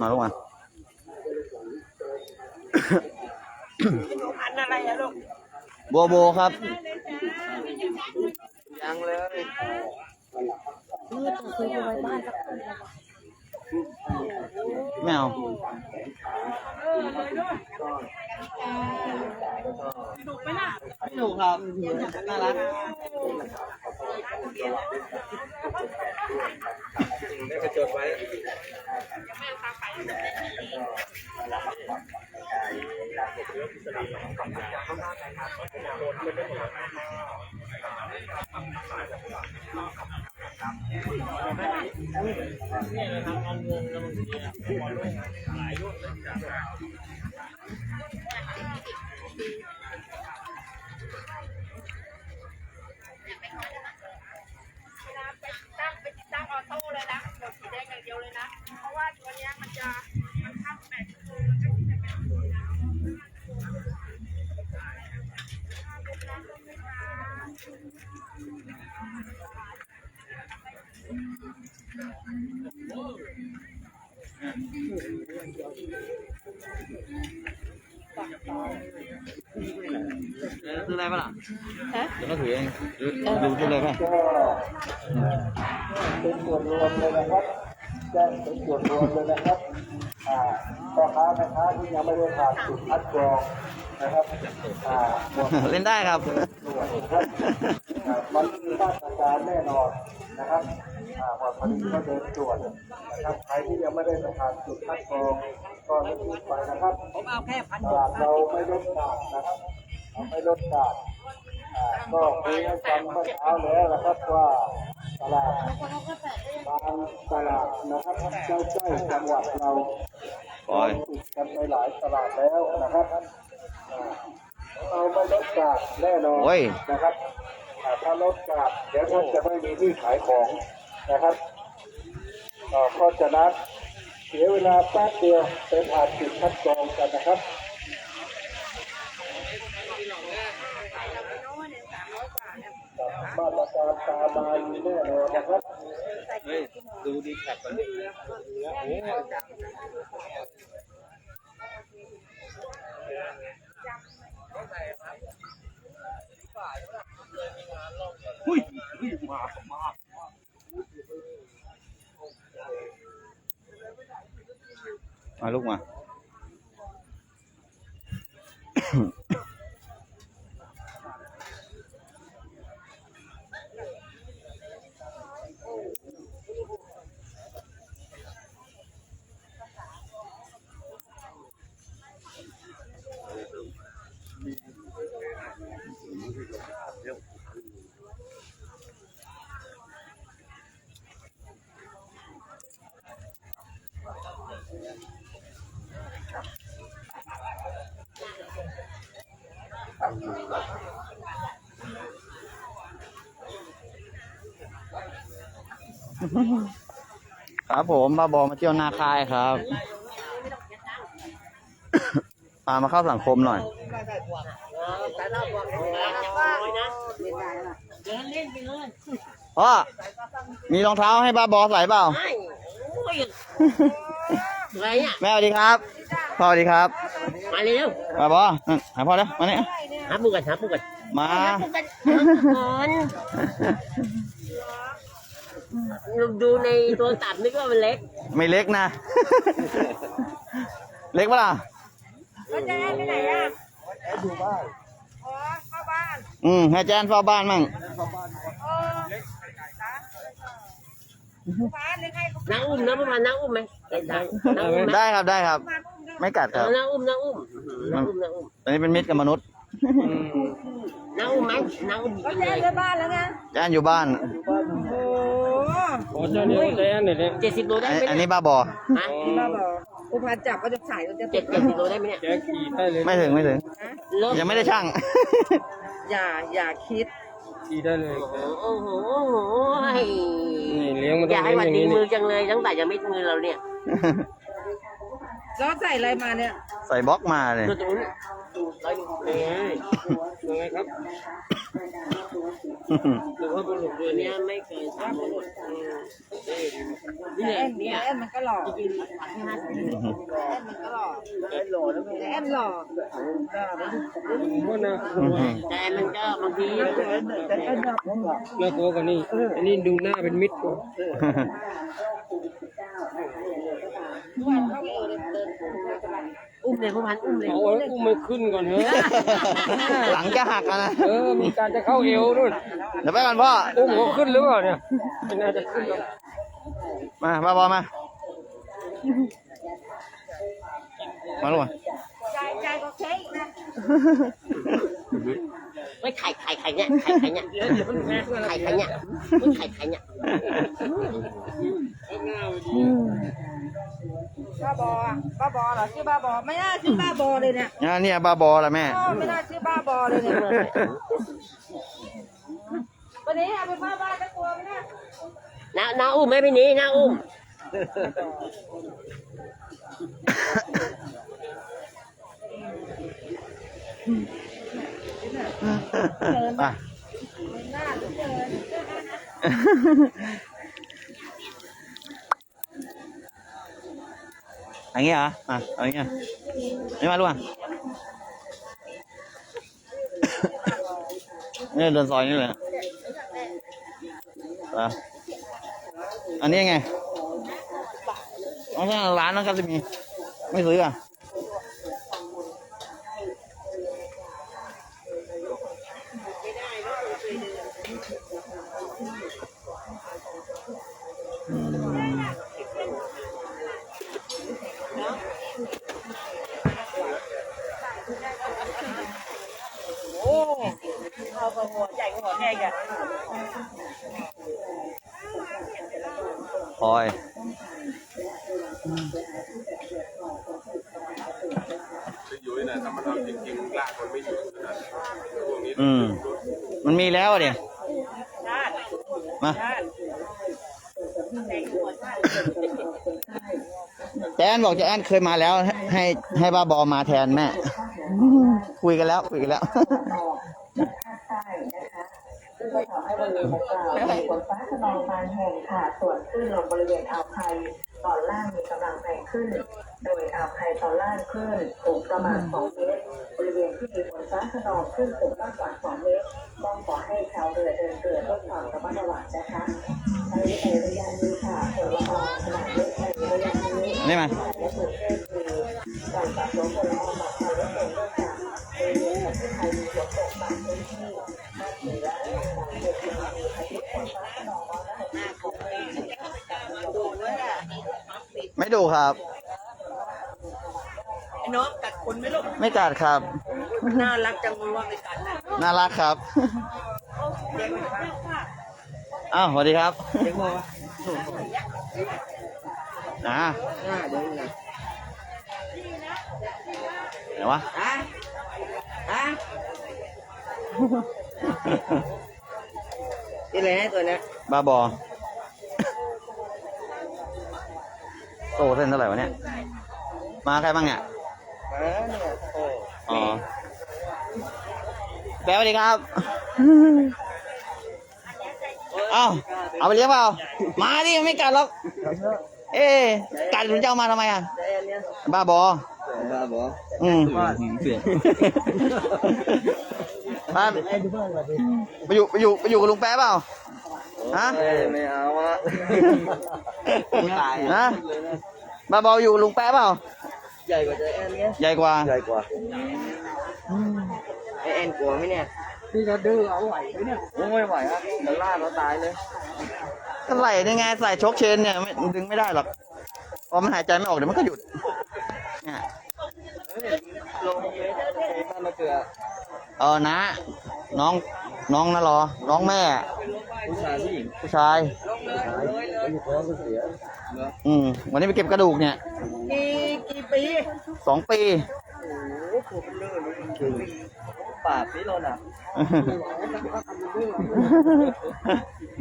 มาลูกมาพันอะไรอะลูกโบโบครับ ยังเลยไม่เอาดุไหมล่ะไม่ถูกครับน่ารัก ครับ ซื้ออะไรป่ะล่ะเดี๋ยวก็ถือเองดูซื้ออะไรป่ะเป็นส่วนรวมเลยนะครับแจ้งเป็นส่วนรวมเลยนะครับอ่าพ่อค้าแม่ค้าที่ยังไม่ได้ผ่านจุดคัดกรองนะครับอ่าหมดเล่นได้ครับตรวจนะครับอ่ามันมีมาตรการแน่นอนนะครับอ่าพอพอดีก็เดินตรวจนะครับ ใครที่ยังไม่ได้ไปผ่านจุดคัดกรอง ก็รีบไปนะครับผมเอาแค่พันตลาดเราไม่ลดกาดนะครับเราไม่ลดกาดอ่าก็คุยให้ฟังเมื่อเช้าแล้วนะครับว่าตลาดบางตลาดนะครับใกล้ๆจังหวัดเราปล่อยติดกันไปหลายตลาดแล้วนะครับอ่าเอาไม่ลดกาดแน่นอนโอ้ยนะครับอ่าถ้าลดกาดเดี๋ยวท่านจะไม่มีที่ขายของนะครับอ่าเพราะฉะนั้น เสียเวลาแป๊บเดียวไปผ่านจุดคัดกรองกันนะครับมาตรการตามมาแน่นอนนะครับเฮ้ยดูดีแคปไปเลยมา มาลูกมา ครับผมมาบอมาเที่ยวนาคายครับพามาเข้าสังคมหน่อยพ่อมีรองเท้าให้บ้าบอใส่เปล่าอะไรเนี่ยแม่สวัสดีครับ พ่อสวัสดีครับ มาเร็วบ้าบอนั่นหาพ่อแล้วมาเนี่ยหาปูกันหาปูกันมาก่อน ดูในโทรศัพท์นึกว่ามันเล็ก ไม่เล็กนะ เล็กปะล่ะก็จะให้ไปไหนอะอยู่บ้านอ๋อเข้าบ้าน อืมให้แจนเฝ้าบ้านมั่งเออบ้านหรือให้เขานั่งอุ้มนะประมาณนั่งอุ้มไหมนั่งอุ้มไหมได้ครับได้ครับบ้านอุ้มด้วยไม่กัดครับนั่งอุ้มนั่งอุ้มนั่งอุ้มนั่งอุ้มตอนนี้เป็นมิตรกับมนุษย์นั่งอุ้มไหมนั่งอุ้มก็เลแจ้งยในบ้านแล้วไงแจนอยู่บ้าน โอ้ ขอเจ้าเดียวแจ้งหน่อยเลยเจ็ดสิบโลได้อันไหมอันเนี่นี้ยบ้าบอ ฮะบ้าบออุปาจับก็จะใส่ก็จะเจ็ดเจ็ดสิบโลได้ไหมเนี่ยแจ้งขี่ได้เลยไม่ถึงไม่ถึงเลิกยังไม่ได้ช่าง อย่าอย่าคิด ขี่ได้เลยโอ้โหโอ้โหนี่เลี้ยงมันอต้ยาอกงให้เลี้ยงหวัอดย่างนี้นี่ดีมือจังเลยตั้งแต่ยังไม่มือเราเนี่ยแล้วใส่อะไรมาเนี่ย ใส่บล็อกมาเลยตัวตรงนี้เราอยู่เลยยังไงครับหรือว่าบุรุษด้วยเนี่เนี่ยไม่เคยทราบหมดเนี่ยเนี่ยแอนมันก็หล่อกินห้าสิบแอนมันก็หล่อแอนหล่อแล้วแอนหล่อว่านะแต่มันก็บางทีน่ากลัวกว่านี่อันนี้ดูหน้าเป็นมิตรกว่าวันเขาเดินเดิน อุ้มเลยผู้พันอุ้มเลยเอาแล้วอุ้มมันขึ้นก่อนเถอะหลังจะหักแล้วนะเออมีการจะเข้าเอวนู่นเดี๋ยวไปก่อนพ่อ อุ้มเขาขึ้นหรือเปล่าเนี่ยไม่น่าจะขึ้นหรอกมาบ้าบอมา มาลูกมาใจใจก็เค้กนะไม่ไข่ไข่ไข่เนี่ยไข่ไข่เนี่ยไข่ไข่เนี่ยไข่ไข่เนี่ย บ้าบอบ้าบอเหรอชื่อบ้าบอไม่น่าชื่อบ้าบอเลยเนี่ยอ่าเนี่ยบ้าบอละแม่ไม่น่าชื่อบ้าบอเลยเนี่ยวันนี้เอาเป็นบ้าบ้าจะกลัวไหมเนี่ยน้าน้าอุ้มไหมพี่นี้น้าอุ้มอะหน้าเดิน อย่างเงี้เหรออะเอาอย่างเงี้อะนี่มาลูกอะนี่เดินซอยนี่เลยอะอันนี้ไงอ๋องร้านนั้นก็จะมี ไม่ซื้ออะ พอยยุ้ยนะถ้ามันเอาจริงๆลากมันไม่อยู่นาดนั้นพวกนี้อืม มันมีแล้วเดี๋ยมาชาติใหญ่กว่แจนบอกจะแจนเคยมาแล้ว ให้ให้บ้าบอมาแทนแม่ คุยกันแล้ว คุยกันแล้ว ซึ่งก็ทำให้บริเวณดังกล่าวมีฝนฟ้าขนองบางแห่งค่ะ ส่วนคลื่นลมบริ เวณอ่าวไทยตอนล่างมีกำลังแรงขึ้น โดยอ่าวไทยตอนล่างคลื่นสูงประมาณ 2 เมตร บริเวณที่มีฝนฟ้าขนองคลื่นสูงมากกว่า 2 เมตรต้องขอให้ชาวเรือเดินเรือด้วยความระมัดระวังนะคะในระยะนี้ค่ะฝนละอองขนาดเล็กในระยะนี้นี่มาและกรุงเทพคือการสะสมฝนละอองแบบไทยลดลงด้วยค่ะโดยเฉพาะที่ไทยมีฝนตกบางพื้นที่ภาคเหนือต่างๆมีอาทิตย์ฝนฟ้าขนองร้อยละหกสิบของพื้นที่ ไม่ ดูครับ ไอ้น้องกัดคนไหมลูกไม่กัดครับน่ารักจังเลยว่าไม่กัดนะน่ารักครับอ้าวสวัสดีครับนะไหนวะฮะฮะนี่เลยนะตัวเนี้ยบ้าบอ โตเส้นเท่าไหร่วะเนี่ย มาใครบ้างเนี่ย อ๋อแป๊บสวัสดีครับ เอ้าเอาไปเลี้ยงเปล่า มาดิไม่กัดหรอก เอ๊ะกัดหรือจะเอามาทำไมอะ บ้าบอ บ้าบอ อืมมาไปอยู่ไปอยู่ไปอยู่กับลุงแป๊ะเปล่าฮะไม่เอาวะฮะ บ้าบออยู่กับลุงแป๊ะเปล่า ใหญ่กว่าใจแอนเนี้ยใหญ่กว่า ใหญ่กว่าไอแอนกลัวไหมเนี่ยพี่จะดื้อเอาไหวไหมเนี่ยโอ้ไม่ไหวอะจะล่าเราตายเลยก็ไหลได้ไงใส่โชคเชนเนี่ยไม่ดึงไม่ได้หรอกพอมันหายใจไม่ออกเดี๋ยวมันก็หยุดเนี่ยลงเยอะบ้านมะเกลือเออนะ น้องน้องนะรอ น้องแม่ ผู้ชายผู้หญิงผู้ชายเขาอยู่ท้องก็เสีย อืมวันนี้ไปเก็บกระดูกเนี่ยกี่กี่ปีสองปีปากนี่เราน่ะ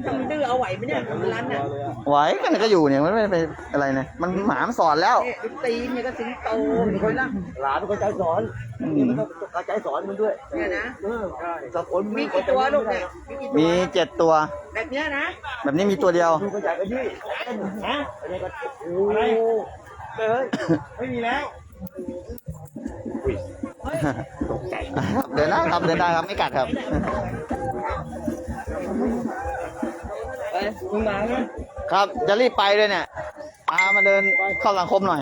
มันดื้อเอาไหวไหมเนี่ยมันรันอะไหวกันก็อยู่เนี่ยมันไม่เป็นอะไรเนี่ยมันหมามันสอนแล้วเนี่ยดูตีนเนี่ยก็สิงโตนี่คนละหลานเป็นคนใจสอนอืมนี่มันต้องการใจสอนมันด้วยเนี่ยนะเออสักคนมีกี่ตัวลูกเนี่ยมีกี่ตัวมีเจ็ดตัว แบบเนี้ยนะแบบนี้มีตัวเดียว ดูกระจายกันที่นะอะไรก็โอ้ยเฮ้ยไม่มีแล้วเดินได้ครับเดินได้ครับไม่กัดครับเอ้ย มึงมาไงครับ จะรีบไปเลยเนี่ยพามาเดินเข้าสังคมหน่อย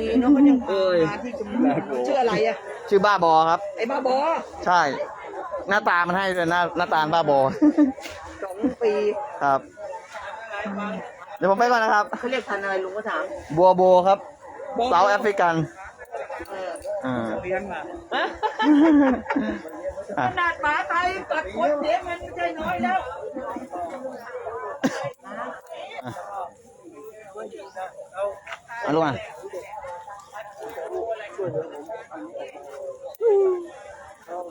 ดีเนาะมันยังพามาที่ชุมชนชื่ออะไรอะ ชื่อบ้าบอครับ ไอ้บ้าบอใช่ หน้าตามันให้ด้วยหน้าหน้าตาบ้าบอ สองปีครับ เดี๋ยวผมไปก่อนนะครับ เขาเรียกพันธุ์อะไรลุงก็ถามบัวโบครับเซาท์แอฟริกันเอออ่าเรียนมาอะขนาดหมาไทยกัดคนเสียมันไม่ใช่น้อยแล้ว มาลูกมา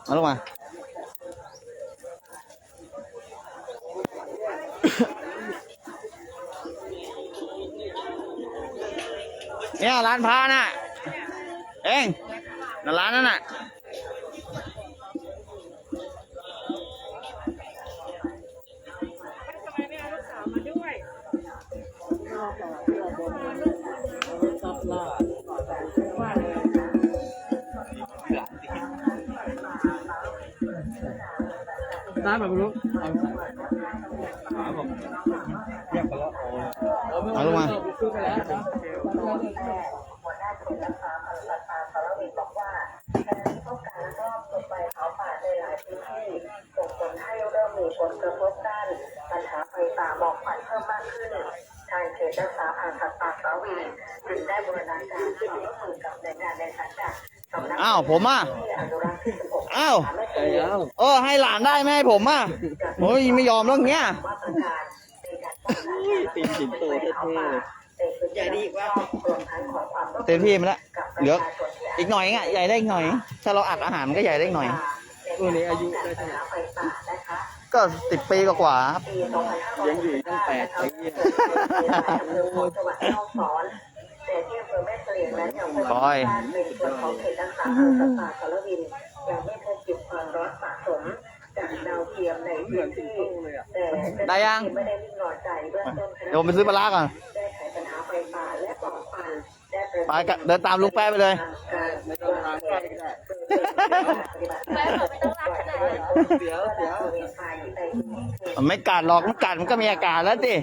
มาลูกมาเนี่ยร้านพาน่ะ เองร้านนั่นน่ะาหมอกควันเพิ่มมากขึ้นทางเขตรักษาพันธุ์สัตว์ป่าสารวินจึงได้บูรณาการความร่วมมือกับหน่วยงานในสังกัดสำนักอ้าวผมอะที่อนุรักษ์ที่16อ้าวไม่ เคไอ้ยยาวเออให้หลานได้ไม่ให้ผมอะโอ้ยไม่ยอมแล้วเงี้ยว่าประการในการป้องกันตีนสิงโตเท่ๆเลยใหญ่ดีกว่ารวมทั้งขอความร่วมมือเต็มที่มาแล้วกับประเหลือชาชนที่อีกหน่อยอะใหญ่ได้อีกหน่อย ถ้าเราอัดอาหารมันก็ใหญ่ได้อีกหน่อยตัวนี้อายุได้เท่าไหร่ไฟป่านะคะก็สิบปีกว่าๆครับปี2565ยังอยู่ตั้งแปดปีเกิดในอำเภอของจังหวัดแม่ฮ่องสอนแต่ที่อำเภอแม่เสลียงและยังเป็นคอย ทียมในพื้นที่แต่ได้ยังไม่ได้นิ่งนอนใจเบื้องต้นคณะเดี๋ยวผมไปซื้อปลาร้าก่อนแก้ไขปัญหาไฟป่าและปลอดภัยได้ประไปกันเดินตามลุงแป๊ะไปเลย การไม่ต้องทางใกล้ได้แม่ไม่ต้องรักขนาดนั้นเดี๋ยวเดี๋ยวมันไม่กัดหรอกมันกัดมันก็มีอาการแล้วสิ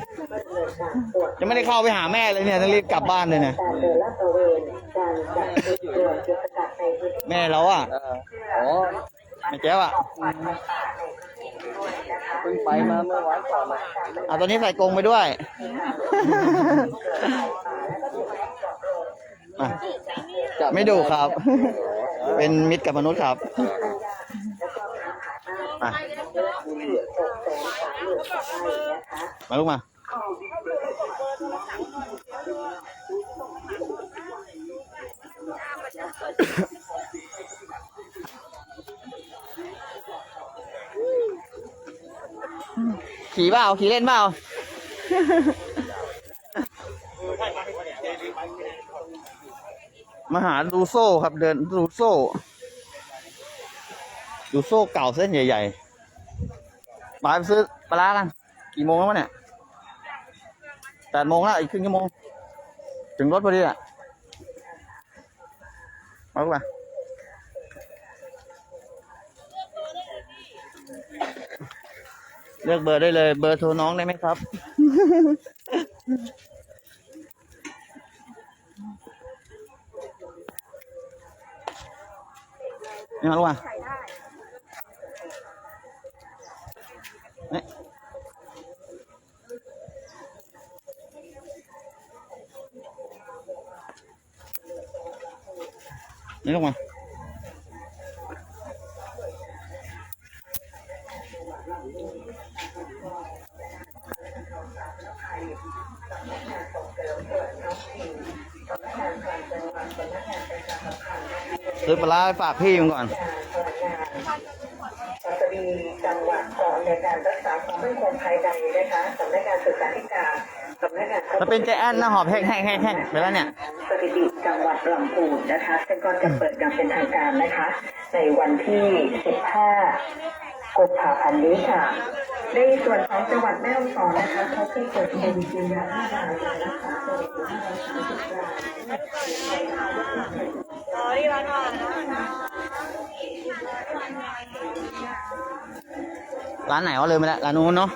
ยังไม่ได้เข้าไปหาแม่เลยเนี่ยต้องรีบกลับบ้านเลยเนี่ยการเดินลาดตระเวนการจัดจุดตรวจจุดสกัดในพื้นที่แม่เราอะเอออ๋อแม่แก้วอะเพิ่ง ไปมาเมื่อวานก่อนนะเอาตัวนี้ใส่กรงไปด้วยอะจับไม่ดูครับ เป็นมิตรกับมนุษย์ครับอะมาลูกมา ขี่เปล่าขี่เล่นเปล่ามาหาดูโซ่ครับเดินดูโซ่ ดูโซ่เก่าเส้นใหญ่ๆมาไปซื้อปลากันกี่โมงแล้ววะเนี่ยแปดโมงแล้วอีกครึ่งชั่วโมง ถึงรถพอดีอะมาลูกมา เลือกเบอร์ได้เลย เบอร์โทรน้องได้ไหมครับ นี่มาลูกมานี่นี่ลงมา ซื้อปลาฝากพี่มึงก่อนจะมีจังหวัดก่อนในการรักษาความมั่นคงภายในนะคะสำนักงานศึกษาธิการสำนักงานจะเป็นใจแอนนะหอบแห้งแห้งแห้งไปแล้วเนี่ยสถิติจังหวัดลำพูนนะคะซึ่งก็จะเปิดการเป็นทางการนะคะ ในวันที่ 15 กบผาพันนี้ค่ะ ในส่วนของจังหวัดแม่ฮ่องสอนนะคะเขาเพิ่งเปิดเป็นจริงยาห้ารายการรักษาตัวอยู่ห้าร้อยสามสิบรายร้านไหนวะเลยไปแล้วร้านนู้นเนาะ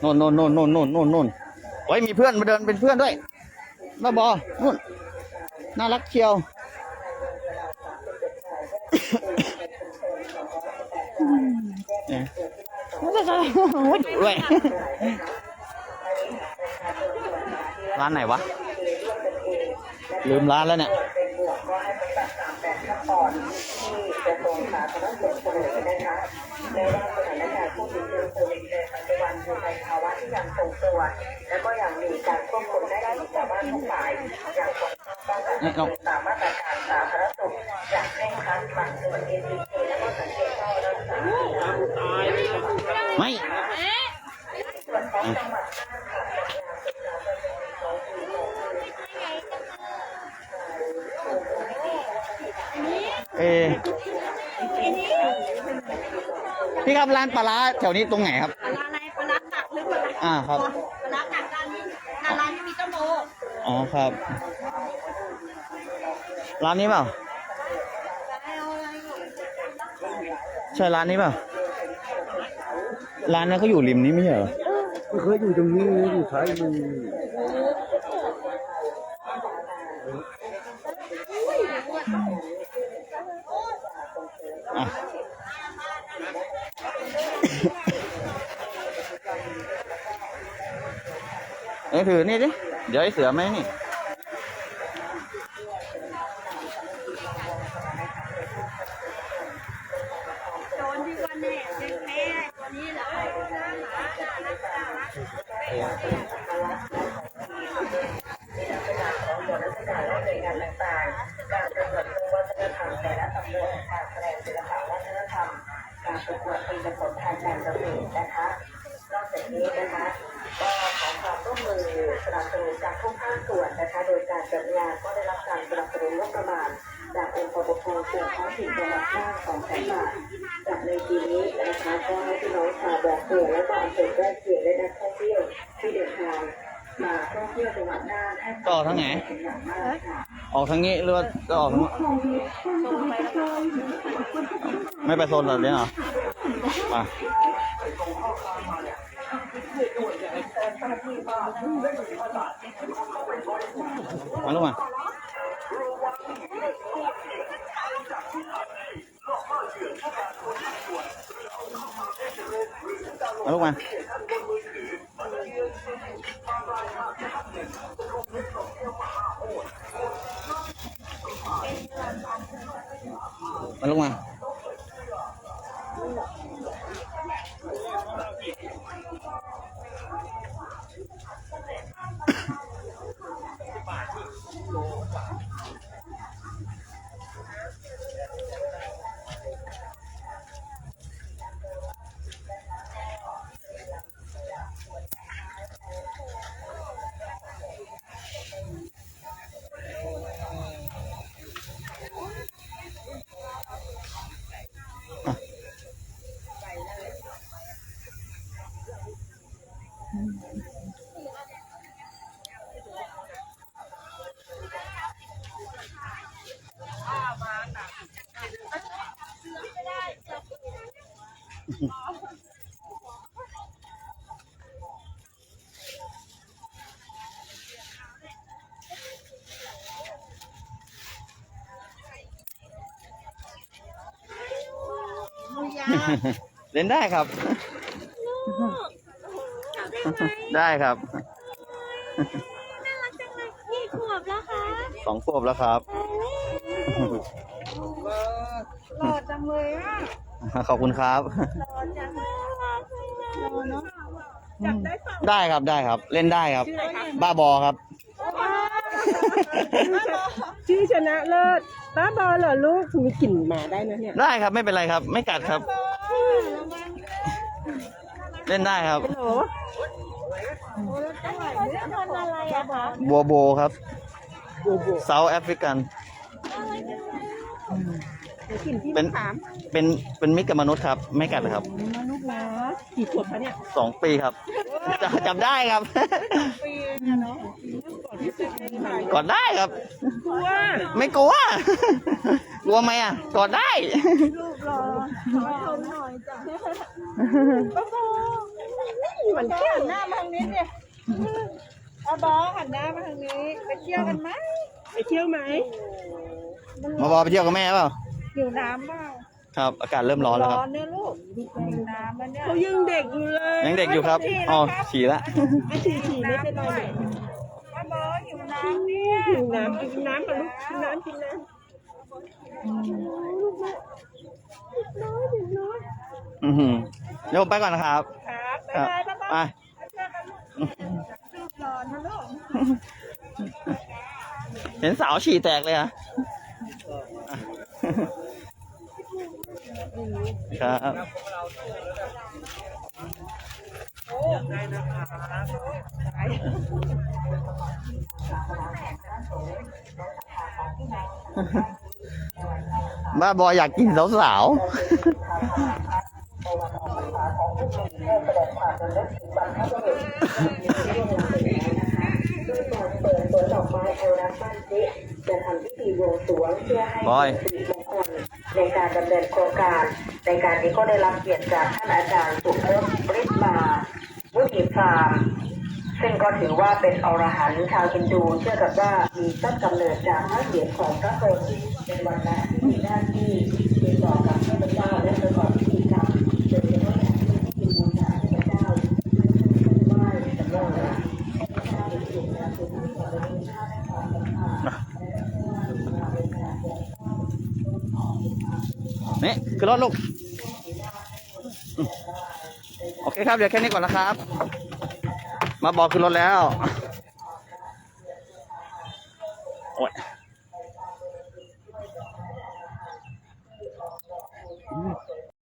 โน่นโน่นโน่นโน่นโน่นโน่นโน่นโอ้ยมีเพื่อนมาเดินเป็นเพื่อนด้วยบ้าบอนู่นน่ารักเชียวเนี่ยด้วยร้านไหนวะ ลืมร้านแล้วเนี่ย เป็นบวกก็ให้ปฏิบัติตามอนะทรวงสนอนะคะแม้ว่าสถานการณ์ผู้ติดเชื้อโควิดในปัจจุบันอยู่ในภาวะที่ยังทรงตัว และก็ยังมีการควบคุมได้ดีแต่ว่าทุกฝ่ายอย่างต้องป้องกันตามมาตรการสาธารณสุขอย่างเคร่งครัดบางส่วนเองเคและก็สังเกตเฝ้ารักษา ไม่ ส่วนของจังหวัดน่านค่ะ เออพี่ ครับร้านปลาร้าแถวนี้ตรงไหนครับ ปลาร้าอะไรปลาร้าตักหรือปลาร้าอ่าครับ ปลาร้าตักร้านนี้ร้านนี้มีต้นโมอ๋อครับ ร้านนี้เปล่า ใช่ร้านนี้เปล่า ร้านนั้นเขาอยู่ริมนี้ไม่ใช่เหรอเคยอยู่ตรงนี้อยู่ท้ายมืออะ เอ้ถือนี่ดิ เดี๋ยวไอ้เสือไหมนี่ สนับสนุนจากทุกภาคส่วนนะคะ โดยการจัดงานก็ได้รับการสนับสนุนงบประมาณ จากองค์กรปกครองส่วนท้องถิ่นจังหวัดน่านสองแสนบาทจากในปีนี้นะคะก็ให้พี่น้องชาวบอกเกลือและก็อำเภอใกล้เคียงและนักท่องเที่ยวที่เดินทางมาท่องเที่ยวจังหวัดน่านให้ต่อทางไหนเป็นอย่างมากค่ะออกทางนี้หรือว่าจะออกทางนู้นไม่ไปโซนแบบนี้เหรอมา มาลูกมามาลูกมามาลูกมา เล่นได้ครับ ได้ครับน่ารักจังเลยกี่ขวบแล้วคะสองขวบแล้วครับหล่อจังเลยอะขอบคุณครับหล่อจังเลยหล่อเนาะจับได้เปล่าได้ครับได้ครับ เล่นได้ครับชื่ออะไรคะบ้าบอครับ ชื่อชนะเลิศบ้าบอเหรอลูกมีกลิ่นหมาได้นะเนี่ยได้ครับไม่เป็นไรครับ ไม่กัดครับ เล่นได้ครับโหพันอะไรอะคะบัวโบครับ เซาท์แอฟริกันกลิ่นที่เป็นถามเป็นเป็นมิตรกับมนุษย์ครับ ไม่กัดครับมาลูกนะกี่ขวบคะเนี่ยสองปีครับจำจำได้ครับปีเนี่ยเนาะก่อนที่จะได้ถ่ายกอดได้ครับกลัวไม่กลัว กลัวไหมอะกอดได้ลูกรอขอ ชมหน่อยจ้ะโอ้โหเหมือนแก้หันหน้ามาทางนี้เนี่ยอาบอหันหน้ามาทางนี้ไปเที่ยวกันไหมไปเที่ยวไหมมาบอไปเที่ยวกับแม่เปล่าหิวน้ำเปล่าครับ อากาศเริ่มร้อนแล้วครับร้อนเนี่ยลูกหิวน้ำแล้วเนี่ยเขายังเด็กอยู่เลยยังเด็กอยู่ครับอ๋อฉี่ละไม่ฉี่ฉี่ไม่เป็นไรเลยอาบอหิวน้ำเนี่ยหิวน้ำกินน้ำกับลูกกินน้ำกินน้ำ อือหือเดี๋ยวผมไปก่อนนะครับครับคบ๊ายรับบายบ๊ายไปบายเจอกันลูกรูปร้อนนะลูกเห็นสาวฉี่แตกเลยเหรอะครับ บ้าบอยอยากกินสาวๆเปิดสวนดอกไม้โอรัสบ้านเจ๊จะทำพิธีบวงสรวงเพื่อให้บอยสิริมงคลในการดำเนินโครงการในการนี้ก็ได้รับเกียรติจากท่านอาจารย์สุพจน์บริมาวุฒิพรามซึ่งก็ถือว่าเป็นอรหันต์ชาวฮินดู เชื่อกันว่ามีต้นกำเนิดจากพระเสียงของพระโพธิ เป็นวันและที่มีหน้าที่ติดต่อกับเทพเจ้าและประกอบพิธีกรรมโดยเฉพาะอย่างยิ่งพิธีบูชาเทพเจ้าไหว้สำรองนี่คือรถลูกโอเคครับ เดี๋ยวแค่นี้ก่อนนะครับ มาบอกคือรถแล้ว